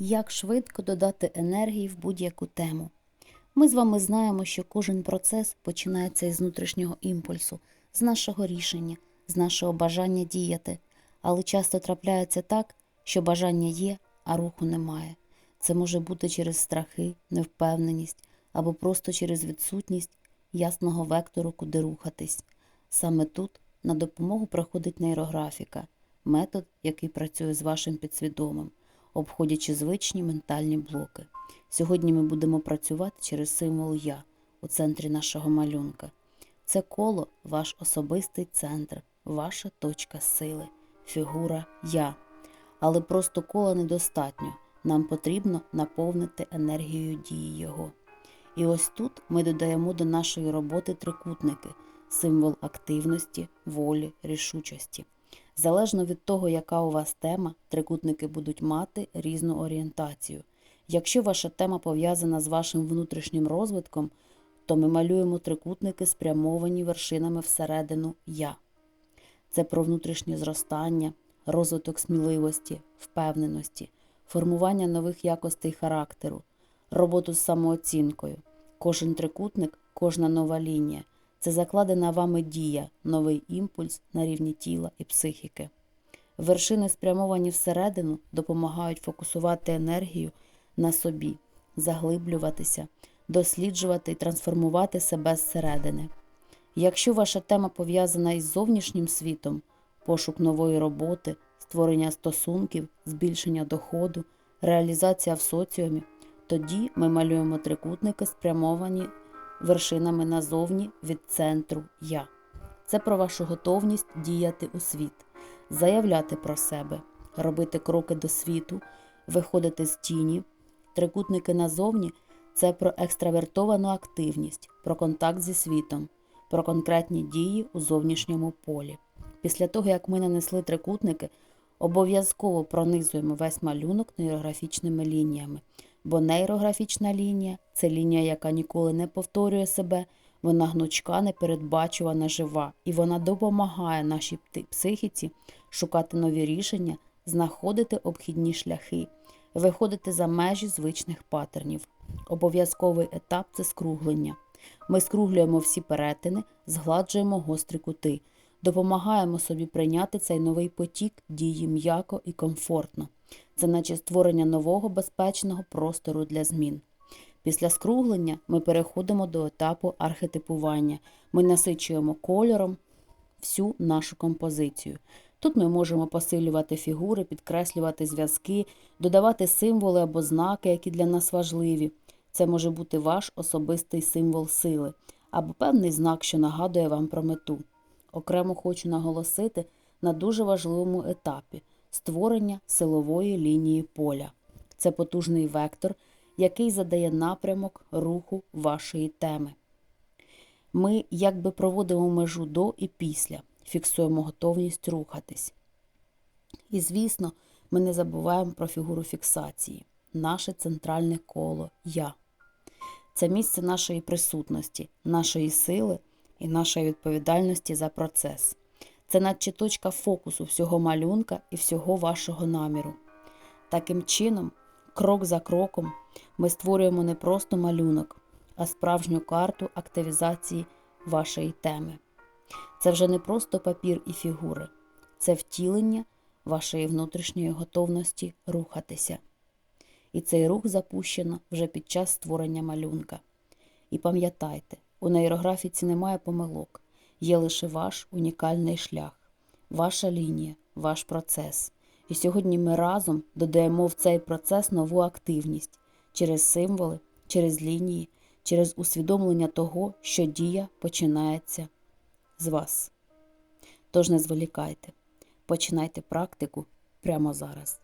Як швидко додати енергії в будь-яку тему. Ми з вами знаємо, що кожен процес починається із внутрішнього імпульсу, з нашого рішення, з нашого бажання діяти. Але часто трапляється так, що бажання є, а руху немає. Це може бути через страхи, невпевненість або просто через відсутність ясного вектору, куди рухатись. Саме тут на допомогу приходить нейрографіка, метод, який працює з вашим підсвідомим, обходячи звичні ментальні блоки. Сьогодні ми будемо працювати через символ Я у центрі нашого малюнка. Це коло ваш особистий центр, ваша точка сили, фігура Я. Але просто кола недостатньо. Нам потрібно наповнити енергією дії його. І ось тут ми додаємо до нашої роботи трикутники символ активності, волі, рішучості. Залежно від того, яка у вас тема, трикутники будуть мати різну орієнтацію. Якщо ваша тема пов'язана з вашим внутрішнім розвитком, то ми малюємо трикутники, спрямовані вершинами всередину Я. Це про внутрішнє зростання, розвиток сміливості, впевненості, формування нових якостей характеру, роботу з самооцінкою. Кожен трикутник, кожна нова лінія це закладена вами дія, новий імпульс на рівні тіла і психіки. Вершини, спрямовані всередину, допомагають фокусувати енергію на собі, заглиблюватися, досліджувати і трансформувати себе зсередини. Якщо ваша тема пов'язана із зовнішнім світом, пошук нової роботи, створення стосунків, збільшення доходу, реалізація в соціумі, тоді ми малюємо трикутники, спрямовані вершинами назовні від центру Я. Це про вашу готовність діяти у світ, заявляти про себе, робити кроки до світу, виходити з тіні. Трикутники назовні це про екстравертовану активність, про контакт зі світом, про конкретні дії у зовнішньому полі. Після того, як ми нанесли трикутники, обов'язково пронизуємо весь малюнок нейрографічними лініями, бо нейрографічна лінія це лінія, яка ніколи не повторює себе, вона гнучка, непередбачувана, жива, і вона допомагає нашій психіці шукати нові рішення, знаходити обхідні шляхи, виходити за межі звичних патернів. Обов'язковий етап це скруглення. Ми скруглюємо всі перетини, згладжуємо гострі кути, допомагаємо собі прийняти цей новий потік дії м'яко і комфортно. Це наче створення нового безпечного простору для змін. Після скруглення ми переходимо до етапу архетипування. Ми насичуємо кольором всю нашу композицію. Тут ми можемо посилювати фігури, підкреслювати зв'язки, додавати символи або знаки, які для нас важливі. Це може бути ваш особистий символ сили або певний знак, що нагадує вам про мету. Окремо хочу наголосити на дуже важливому етапі створення силової лінії поля. Це потужний вектор, який задає напрямок руху вашої теми. Ми якби проводимо межу до і після, фіксуємо готовність рухатись. І, звісно, ми не забуваємо про фігуру фіксації, наше центральне коло Я. Це місце нашої присутності, нашої сили і нашої відповідальності за процес. Це наче точка фокусу всього малюнка і всього вашого наміру. Таким чином, крок за кроком, ми створюємо не просто малюнок, а справжню карту активізації вашої теми. Це вже не просто папір і фігури, це втілення вашої внутрішньої готовності рухатися. І цей рух запущено вже під час створення малюнка. І пам'ятайте, у нейрографіці немає помилок, є лише ваш унікальний шлях, ваша лінія, ваш процес. І сьогодні ми разом додаємо в цей процес нову активність через символи, через лінії, через усвідомлення того, що дія починається з вас. Тож не зволікайте, починайте практику прямо зараз.